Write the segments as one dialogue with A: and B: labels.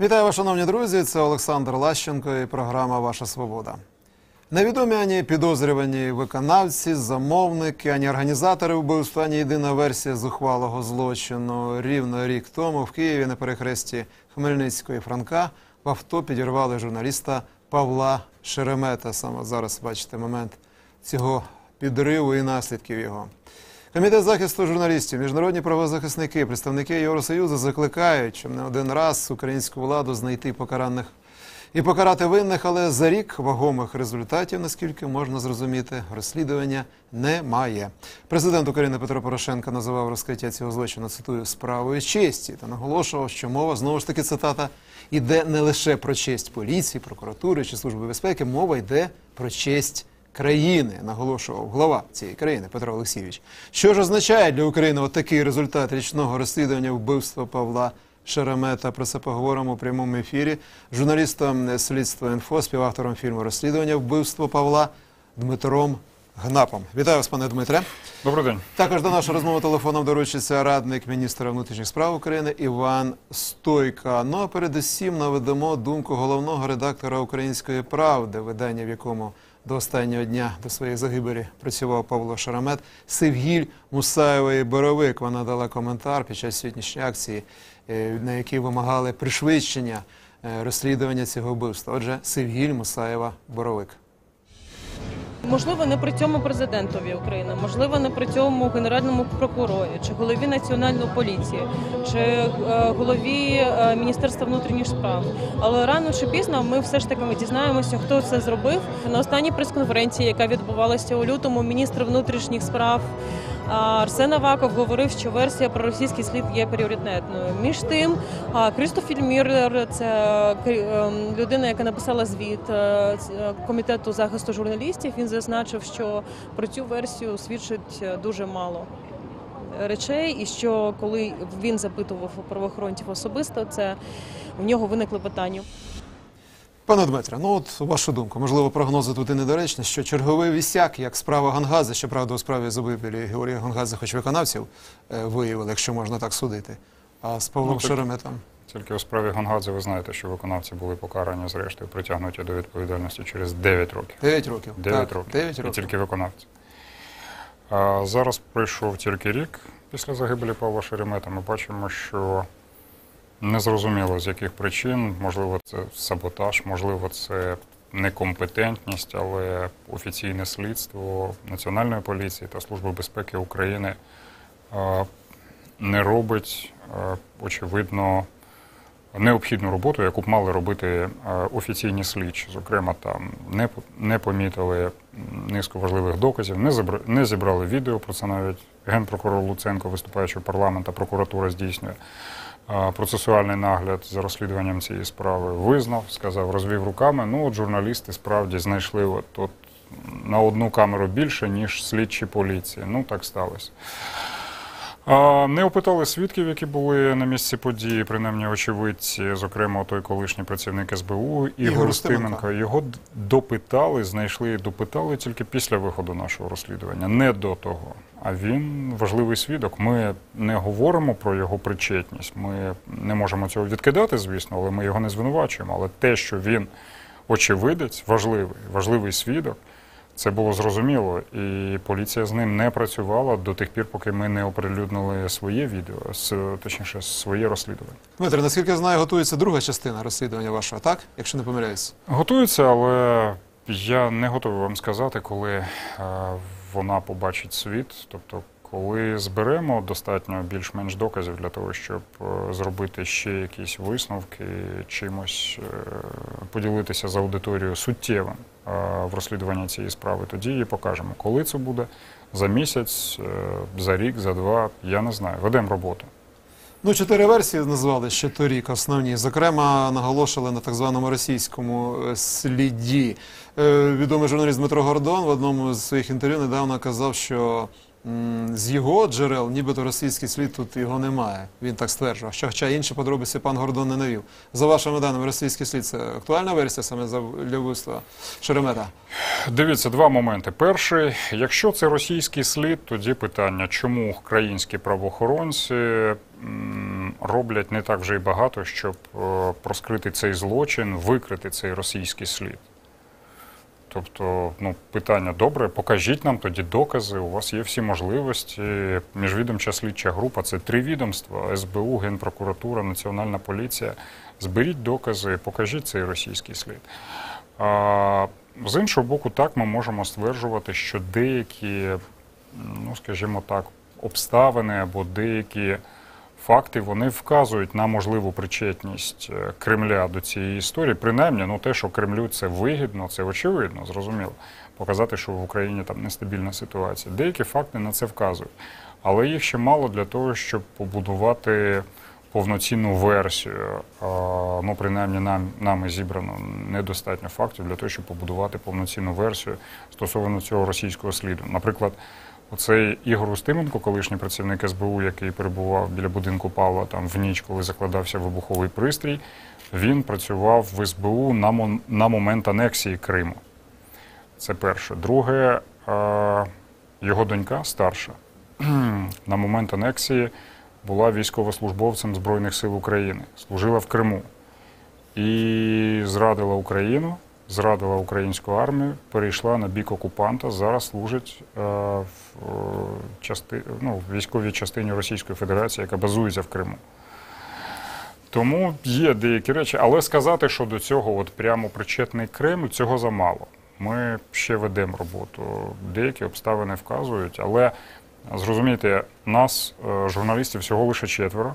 A: Вітаю вас, шановні друзі. Це Олександр Лащенко і програма Ваша Свобода. Невідомі ані підозрювані виконавці, замовники, ані організатори вбивства, ані єдина версія зухвалого злочину. Рівно рік тому в Києві на перехресті Хмельницького Франка в авто підірвали журналіста Павла Шеремета. Саме зараз бачите момент цього підриву і наслідків його. Комітет захисту журналістів, міжнародні правозахисники, представники Євросоюзу закликають, щоб не один раз українську владу знайти покараних і покарати винних, але за рік вагомих результатів, наскільки можна зрозуміти, розслідування немає. Президент України Петро Порошенко називав розкриття цього злочину цитую справою честі та наголошував, що мова знову ж таки цитата іде не лише про честь поліції, прокуратури чи служби безпеки, мова йде про честь країни, наголошував глава цієї країни Петро Олексійович. Що ж означає для України такий результат річного розслідування вбивства Павла Шеремета? Про це поговоримо у прямому ефірі. Журналістом слідства інфо, співавтором фільму розслідування вбивство Павла Дмитром Гнапом. Вітаю вас, пане Дмитре.
B: Добрий день.
A: Також до нашої розмови телефоном доручиться радник міністра внутрішніх справ України Іван Стойка. Ну а передусім наведемо думку головного редактора Української правди, видання, в якому до останнього дня до своєї загибелі працював Павло Шарамет, Севгіль Мусаєвої Боровик. Вона дала коментар під час сьогоднішньої акції, е, на якій вимагали пришвидшення е, розслідування цього вбивства. Отже, Севгіль Мусаєва Боровик.
C: Можливо, не при цьому президентові України, можливо, не при цьому генеральному прокурорі, чи голові національної поліції, чи е, голові е, міністерства внутрішніх справ. Але рано чи пізно ми все ж таки дізнаємося, хто це зробив. На останній прес-конференції, яка відбувалася у лютому, міністр внутрішніх справ. Арсен Аваков говорив, що версія про російський слід є пріоритетною. Між тим, а, Крістофіль Мюррер – це кер- ем, людина, яка написала звіт е, е, комітету захисту журналістів. Він зазначив, що про цю версію свідчить е, дуже мало речей, і що коли він запитував у правоохоронців особисто, це у нього виникли питання.
A: Пане Дмитре, ну от вашу думку, можливо, прогнози тут і недоречні, що черговий вісяк, як справа Гангази, щоправда, у справі загибелі Георгія Гангази, хоч виконавців е, виявили, якщо можна так судити. А з Павлом
B: Ну,
A: Шереметом.
B: Тільки у справі Гонгадзе ви знаєте, що виконавці були покарані, зрештою притягнуті до відповідальності через 9 років.
A: 9 років.
B: 9
A: так,
B: років.
A: 9
B: І тільки виконавці. А зараз пройшов тільки рік після загибелі Павла Шеремета. Ми бачимо, що незрозуміло з яких причин, можливо, це саботаж, можливо, це некомпетентність, але офіційне слідство Національної поліції та Служби безпеки України не робить, очевидно, необхідну роботу, яку б мали робити офіційні слідчі. Зокрема, там не, не помітили низку важливих доказів, не, забра- не зібрали відео. Про це навіть генпрокурор Луценко, виступаючи в парламент, а прокуратура здійснює процесуальний нагляд за розслідуванням цієї справи. Визнав, сказав, розвів руками. Ну, от журналісти справді знайшли от, от на одну камеру більше, ніж слідчі поліції. Ну, так сталося. Не опитали свідків, які були на місці події, принаймні очевидці, зокрема той колишній працівник СБУ Ігор. Устименко. Його допитали, знайшли і допитали тільки після виходу нашого розслідування, не до того. А він важливий свідок. Ми не говоримо про його причетність. Ми не можемо цього відкидати, звісно, але ми його не звинувачуємо. Але те, що він очевидець, важливий, важливий свідок. Це було зрозуміло, і поліція з ним не працювала до тих пір, поки ми не оприлюднили своє відео, точніше, своє розслідування.
A: Дмитро, наскільки я знаю, готується друга частина розслідування вашого, так? Якщо не помиляюсь.
B: Готується, але я не готовий вам сказати, коли е, вона побачить світ. Тобто, коли зберемо достатньо більш-менш доказів для того, щоб е, зробити ще якісь висновки, чимось е, поділитися з аудиторією суттєвим е, в розслідуванні цієї справи, тоді її покажемо. Коли це буде? За місяць, за рік, за два, я не знаю. Ведемо роботу.
A: Ну, чотири версії назвали ще торік основні. Зокрема, наголошували на так званому російському сліді. Відомий журналіст Дмитро Гордон в одному з своїх інтерв'ю недавно казав, що з його джерел, нібито російський слід тут його немає. Він так стверджував. Що, хоча інші подробиці пан Гордон не навів. За вашими даними, російський слід це актуальна версія саме за вбивства Шеремета.
B: Дивіться, два моменти. Перший, якщо це російський слід, тоді питання, чому українські правоохоронці роблять не так вже й багато, щоб е, проскрити цей злочин, викрити цей російський слід. Тобто, ну, питання добре, покажіть нам тоді докази, у вас є всі можливості. Міжвідомча слідча група це три відомства: СБУ, Генпрокуратура, Національна поліція. Зберіть докази, покажіть цей російський слід. А, з іншого боку, так ми можемо стверджувати, що деякі, ну скажімо так, обставини або деякі факти вони вказують на можливу причетність е, Кремля до цієї історії. Принаймні, ну те, що Кремлю це вигідно, це очевидно, зрозуміло. Показати, що в Україні там нестабільна ситуація. Деякі факти на це вказують, але їх ще мало для того, щоб побудувати повноцінну версію. Ну, принаймні, нам нами зібрано недостатньо фактів для того, щоб побудувати повноцінну версію стосовно цього російського сліду. Наприклад, оцей Ігор Устименко, колишній працівник СБУ, який перебував біля будинку Павла там в ніч, коли закладався вибуховий пристрій, він працював в СБУ на, на момент анексії Криму. Це перше. Друге, е, його донька старша на момент анексії була військовослужбовцем Збройних сил України, служила в Криму і зрадила Україну, зрадила українську армію, перейшла на бік окупанта. Зараз служить е, в, е, части, ну, військовій частині Російської Федерації, яка базується в Криму. Тому є деякі речі, але сказати, що до цього от прямо причетний Кремль, цього замало. Ми ще ведемо роботу. Деякі обставини вказують, але зрозумійте, нас, е, журналістів, всього лише четверо.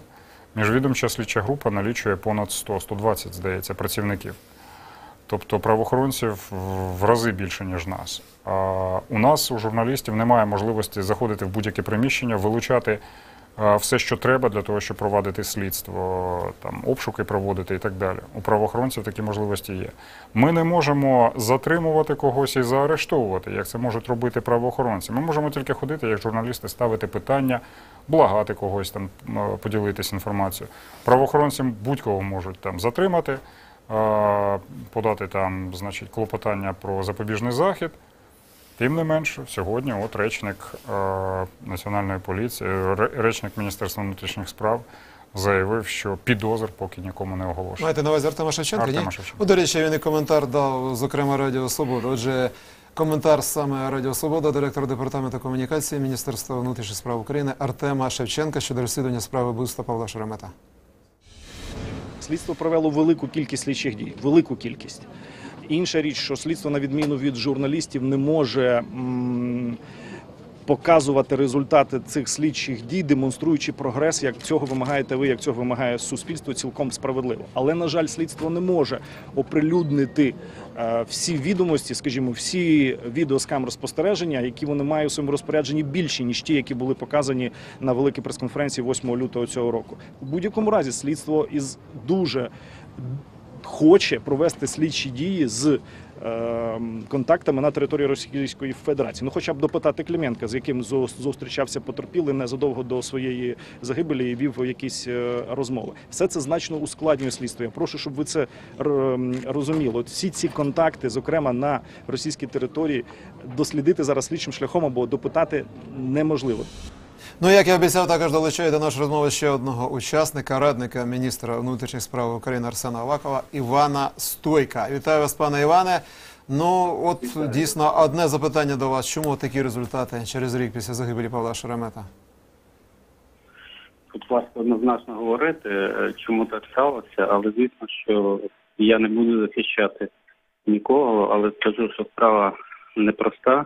B: Міжвідомча слідча група налічує понад 100, 120, здається, працівників. Тобто правоохоронців в рази більше, ніж нас. А у нас, у журналістів, немає можливості заходити в будь-яке приміщення, вилучати е, все, що треба для того, щоб провадити слідство, там обшуки проводити і так далі. У правоохоронців такі можливості є. Ми не можемо затримувати когось і заарештовувати, як це можуть робити правоохоронці. Ми можемо тільки ходити, як журналісти, ставити питання, благати когось там, е, поділитися інформацією. Правоохоронці будь-кого можуть там затримати, подати там, значить, клопотання про запобіжний захід. Тим не менше, сьогодні от речник е, Національної поліції, речник Міністерства внутрішніх справ заявив, що підозр поки нікому не оголошено.
A: Маєте на увазі Артема Шевченка?
B: Артема? Шевченка.
A: До речі, він і коментар дав, зокрема, Радіо Свобода. Отже, коментар саме Радіо Свобода, директор департаменту комунікації Міністерства внутрішніх справ України Артема Шевченка щодо розслідування справи вбивства Павла Шеремета.
D: Слідство провело велику кількість слідчих дій, велику кількість. Інша річ, що слідство, на відміну від журналістів, не може м, показувати результати цих слідчих дій, демонструючи прогрес, як цього вимагаєте ви, як цього вимагає суспільство, цілком справедливо. Але на жаль, слідство не може оприлюднити е, всі відомості, скажімо, всі відео з камер спостереження, які вони мають у своєму розпорядженні більші ніж ті, які були показані на великій прес-конференції 8 лютого цього року. У будь-якому разі слідство із дуже хоче провести слідчі дії з контактами на території Російської Федерації. Ну, хоча б допитати Клименка, з яким зустрічався потерпілий незадовго до своєї загибелі і вів якісь е, розмови. Все це значно ускладнює слідство. Я прошу, щоб ви це р- розуміли. От всі ці контакти, зокрема на російській території, дослідити зараз слідчим шляхом або допитати неможливо.
A: Ну, як я обіцяв, також долучаю до нашої розмови ще одного учасника, радника міністра внутрішніх справ України Арсена Авакова Івана Стойка. Вітаю вас, пане Іване. Ну, от дійсно одне запитання до вас. Чому такі результати через рік після загибелі Павла Шеремета?
E: Тут важко однозначно говорити, е, чому так сталося, але звісно, що я не буду захищати нікого, але скажу, що справа непроста.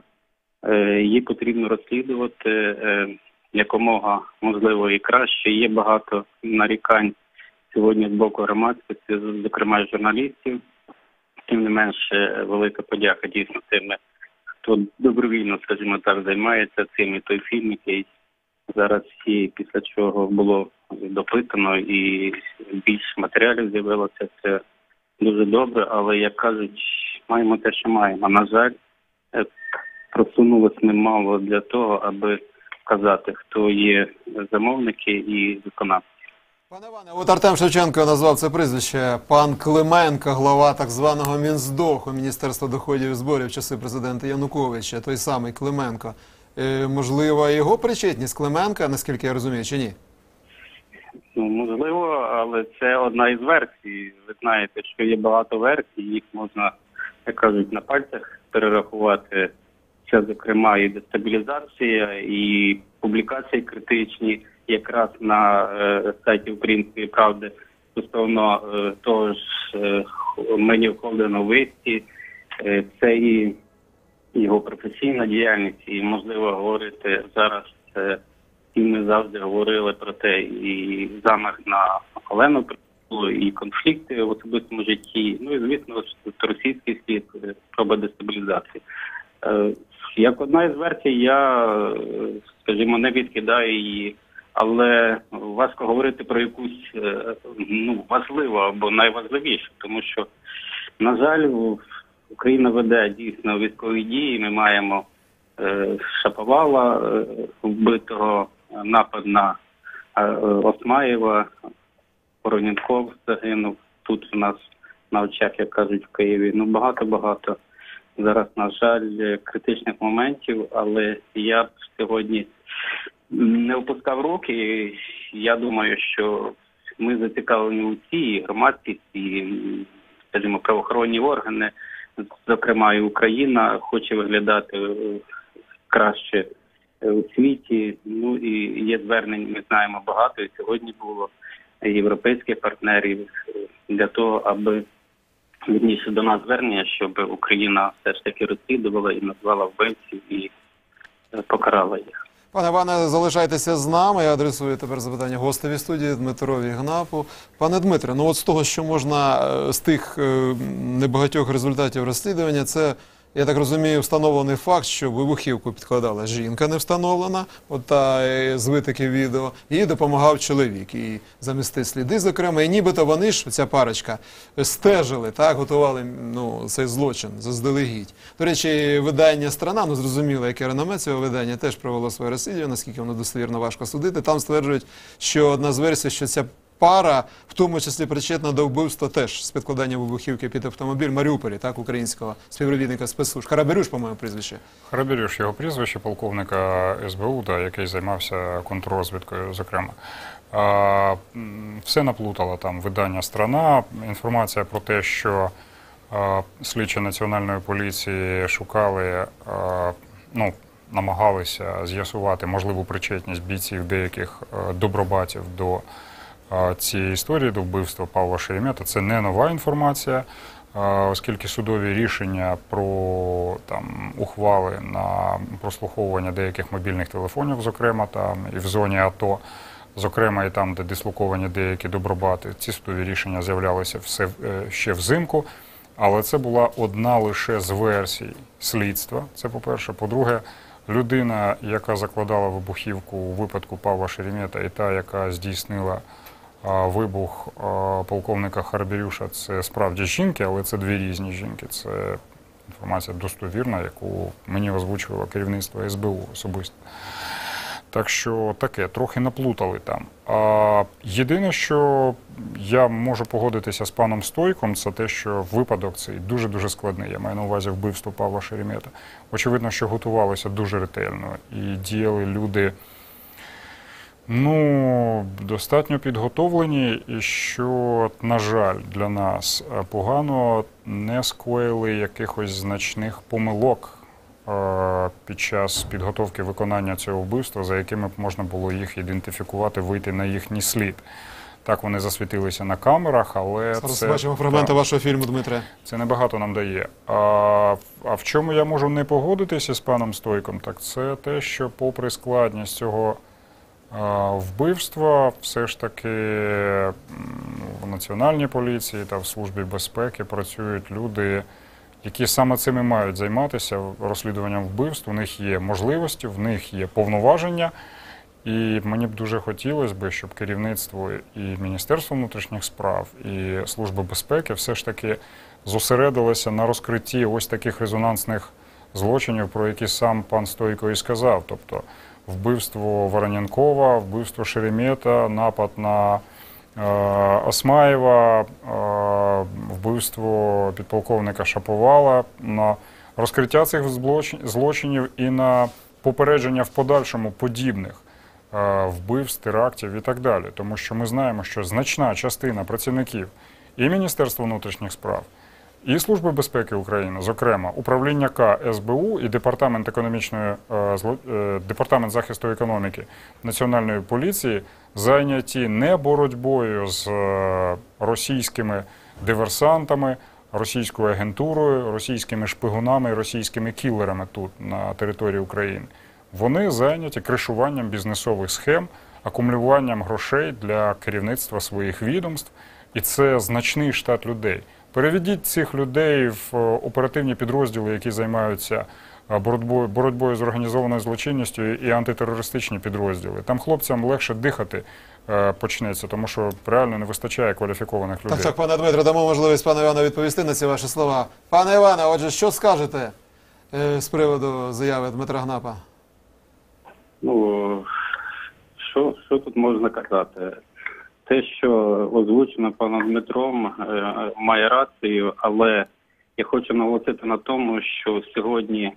E: Е, Її потрібно розслідувати е, якомога можливо і краще. Є багато нарікань сьогодні з боку громадськості, зокрема журналістів. Тим не менше, велика подяка дійсно тим, хто добровільно, скажімо так, займається цим і той фільм, який зараз всі після чого було допитано і більше матеріалів з'явилося. Це дуже добре, але як кажуть, маємо те, що маємо. На жаль, е, просунулось немало для того, аби вказати, хто є замовники і виконавці.
A: Пане Іване, от Артем Шевченко назвав це прізвище. Пан Клименко, глава так званого Мінздоху Міністерства доходів і зборів в часи президента Януковича, той самий Клименко. Е, можливо, його причетність Клименка, наскільки я розумію, чи ні?
E: Ну, можливо, але це одна із версій. Ви знаєте, що є багато версій, їх можна, як кажуть, на пальцях перерахувати. Це, зокрема, і дестабілізація, і публікації критичні, якраз на е, сайті Української правди стосовно е, того ж е, Менів Холдена Висті, е, це і його професійна діяльність, і можливо говорити зараз. Це і ми завжди говорили про те, і замах на Олену і конфлікти в особистому житті. Ну і звісно, російський слід е, спроба дестабілізації. Е, Як одна із версій, я, е, скажімо, не відкидаю її, але важко говорити про якусь е, ну важливу або найважливішу, тому що, на жаль, Україна веде дійсно військові дії. Ми маємо Шаповала вбитого, напад на Осмаєва, Вороненков загинув тут у нас на очах, як кажуть, в Києві. Ну багато-багато зараз, на жаль, критичних моментів, але я б сьогодні не опускав руки. Я думаю, що ми зацікавлені у цій громадськість і, скажімо, правоохоронні органи, зокрема і Україна, хоче виглядати краще у світі. Ну і є звернень, ми знаємо багато. І сьогодні було європейських партнерів для того, аби вірніше до нас звернення, щоб Україна все ж таки розслідувала і назвала вбивців і е, покарала їх.
A: Пане Іване, залишайтеся з нами. Я адресую тепер запитання гостеві студії Дмитрові Гнапу. Пане Дмитре, ну от з того, що можна е, з тих е, небагатьох результатів розслідування, це. Я так розумію, встановлений факт, що вибухівку підкладала жінка не встановлена, от та е, з витоків відео, їй допомагав чоловік. І замістити сліди, зокрема, і нібито вони ж, ця парочка, стежили, так, готували ну, цей злочин заздалегідь. До речі, видання страна, ну зрозуміло, яке реноме цього видання, теж провело своє розслідування, наскільки воно достовірно важко судити. Там стверджують, що одна з версій, що ця пара, в тому числі причетна до вбивства теж з підкладанням вибухівки під автомобіль Маріуполі, так, українського співробітника спецслужб. Хараберюш, по-моєму, прізвище.
B: Харабірюш його прізвище, полковника СБУ, да, який займався контррозвідкою, зокрема. А, все наплутало там видання страна. Інформація про те, що а, слідчі національної поліції шукали, а, ну, намагалися з'ясувати можливу причетність бійців деяких добробатів до цієї історії, до вбивства Павла Шеремета. Це не нова інформація. Оскільки судові рішення про там ухвали на прослуховування деяких мобільних телефонів, зокрема там і в зоні АТО, зокрема і там, де дислоковані деякі добробати, ці судові рішення з'являлися все е, ще взимку. Але це була одна лише з версій слідства. Це по-перше. По-друге, людина, яка закладала вибухівку у випадку Павла Шеремета, і та, яка здійснила вибух полковника Харбірюша, це справді жінки, але це дві різні жінки. Це інформація достовірна, яку мені озвучувало керівництво СБУ особисто. Так що таке, трохи наплутали там. А єдине, що я можу погодитися з паном Стойком, це те, що випадок цей дуже-дуже складний. Я маю на увазі вбивство Павла Шеремета. Очевидно, що готувалися дуже ретельно і діяли люди. Ну, достатньо підготовлені, і що, на жаль, для нас е, погано не скоїли якихось значних помилок е, під час підготовки виконання цього вбивства, за якими б можна було їх ідентифікувати, вийти на їхній слід. Так вони засвітилися на камерах, але
A: Зараз
B: це,
A: бачимо фрагменти
B: так,
A: вашого фільму, Дмитре.
B: це небагато нам дає. А, а в чому я можу не погодитися з паном Стойком, так це те, що попри складність цього вбивства, все ж таки в національній поліції та в службі безпеки працюють люди, які саме цим і мають займатися розслідуванням вбивств. У них є можливості, в них є повноваження. І мені б дуже хотілося б, щоб керівництво і Міністерство внутрішніх справ, і Служба безпеки все ж таки зосередилося на розкритті ось таких резонансних злочинів, про які сам пан Стойко і сказав. Тобто вбивство Вороненкова, вбивство Шеремета, напад на е, Осмаєва, е, вбивство підполковника Шаповала, на розкриття цих злочин- злочинів і на попередження в подальшому подібних е, вбивств, терактів і так далі. Тому що ми знаємо, що значна частина працівників і Міністерства внутрішніх справ, і Служби безпеки України, зокрема, управління К СБУ і департамент економічної е, е, департамент захисту економіки Національної поліції зайняті не боротьбою з е, російськими диверсантами, російською агентурою, російськими шпигунами російськими кілерами тут на території України. Вони зайняті кришуванням бізнесових схем, акумулюванням грошей для керівництва своїх відомств, і це значний штат людей. Переведіть цих людей в е, оперативні підрозділи, які займаються е, боротьбою, боротьбою з організованою злочинністю і антитерористичні підрозділи. Там хлопцям легше дихати е, почнеться, тому що реально не вистачає кваліфікованих людей.
A: Так, так, пане Дмитро, дамо можливість пану Івану відповісти на ці ваші слова. Пане Іване, отже, що скажете з приводу заяви Дмитра Гнапа?
E: Ну що, що тут можна казати? Те, що озвучено паном Дмитром, е, має рацію, але я хочу наголосити на тому, що сьогодні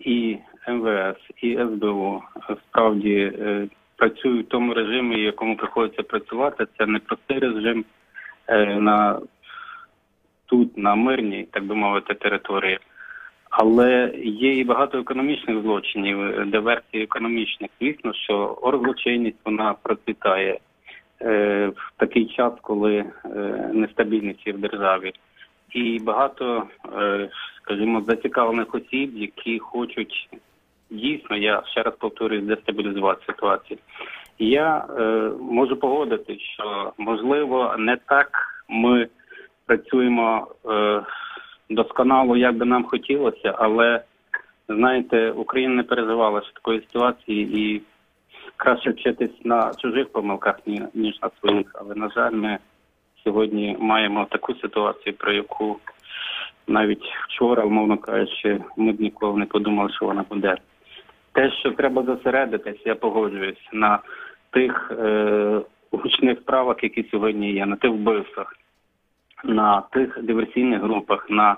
E: і МВС, і СБУ справді е, працюють в тому режимі, якому приходиться працювати. Це не простий режим е, на тут, на мирній, так би мовити, території. Але є і багато економічних злочинів, е, диверсій економічних. Звісно, що оргзлочинність вона процвітає е, в такий час, коли е, нестабільність в державі. І багато, е, скажімо, зацікавлених осіб, які хочуть дійсно, я ще раз повторюю, дестабілізувати ситуацію. Я е, можу погодити, що можливо не так ми працюємо е, досконало, як би нам хотілося, але знаєте, Україна не переживала такої ситуації і краще вчитись на чужих помилках, ніж на своїх. Але на жаль, ми сьогодні маємо таку ситуацію, про яку навіть вчора, умовно кажучи, ми б ніколи не подумали, що вона буде. Те, що треба зосередитись, я погоджуюсь на тих е, гучних справах, які сьогодні є, на тих вбивствах, на тих диверсійних групах, на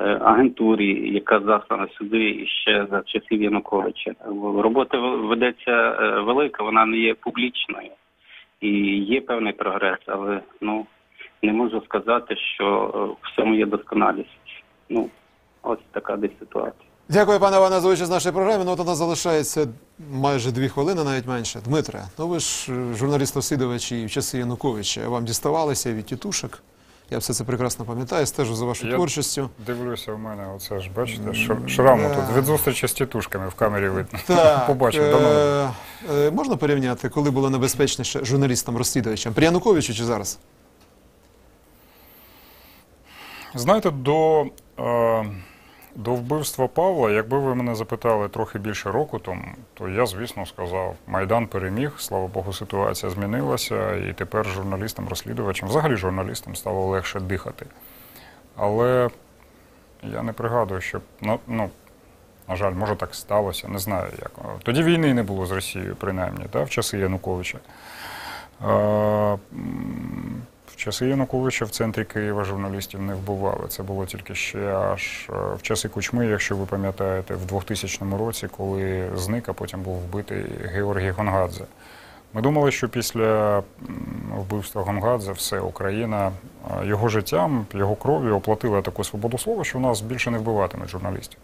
E: агентурі, яка заслана сюди ще за часів Януковича. Робота ведеться е, велика, вона не є публічною. І є певний прогрес, але ну не можу сказати, що е, в всьому є досконалість. Ну, ось така десь ситуація.
A: Дякую, пане Іване, за участь в нашій програмі. Ну, от у нас залишається майже дві хвилини, навіть менше. Дмитре, ну ви ж е, журналіст-розслідувач і в часи Януковича. Вам діставалися від тітушок. Я все це прекрасно пам'ятаю, стежу за вашою
B: Я-
A: творчістю.
B: Дивлюся, у мене оце ж, бачите, шр- шраму тут від зустрічі з тітушками в камері видно.
A: Так,
B: Побачив, давно.
A: е, е, можна порівняти, коли було небезпечніше журналістам-розслідувачам? При Януковичу чи зараз?
B: Знаєте, до, е, до вбивства Павла, якби ви мене запитали трохи більше року тому, то я, звісно, сказав, Майдан переміг, слава Богу, ситуація змінилася, і тепер журналістам-розслідувачам, взагалі журналістам стало легше дихати. Але я не пригадую, що ну, ну, на жаль, може так сталося, не знаю як. Тоді війни не було з Росією, принаймні, да, в часи Януковича. В часи Януковича в центрі Києва журналістів не вбивали. Це було тільки ще аж е, в часи Кучми, якщо ви пам'ятаєте, в 2000 році, коли зник, а потім був вбитий Георгій Гонгадзе. Ми думали, що після вбивства Гонгадзе все Україна е, його життям, його кров'ю оплатила таку свободу слова, що в нас більше не вбиватимуть журналістів.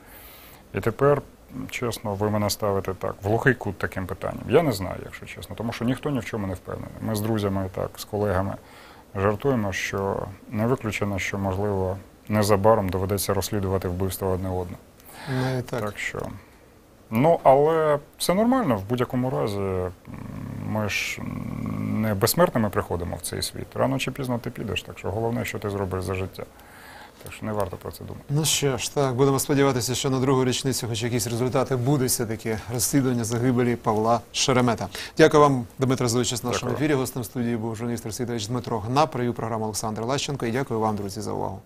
B: І тепер, чесно, ви мене ставите так, в глухий кут таким питанням. Я не знаю, якщо чесно, тому що ніхто ні в чому не впевнений. Ми з друзями, так, з колегами жартуємо, що не виключено, що, можливо, незабаром доведеться розслідувати вбивство одне одного.
A: Не так.
B: Так що. Ну, але це нормально. В будь-якому разі ми ж не безсмертними приходимо в цей світ. Рано чи пізно ти підеш, так що головне, що ти зробиш за життя. Так що не варто про це думати.
A: Ну що ж, так, будемо сподіватися, що на другу річницю хоч якісь результати буде все-таки розслідування загибелі Павла Шеремета. Дякую вам, Дмитро, участь в нашому ефірі. Гостем студії був журналіст розслідувач Дмитро Гна. провів програму Олександр Лащенко. І дякую вам, друзі, за увагу.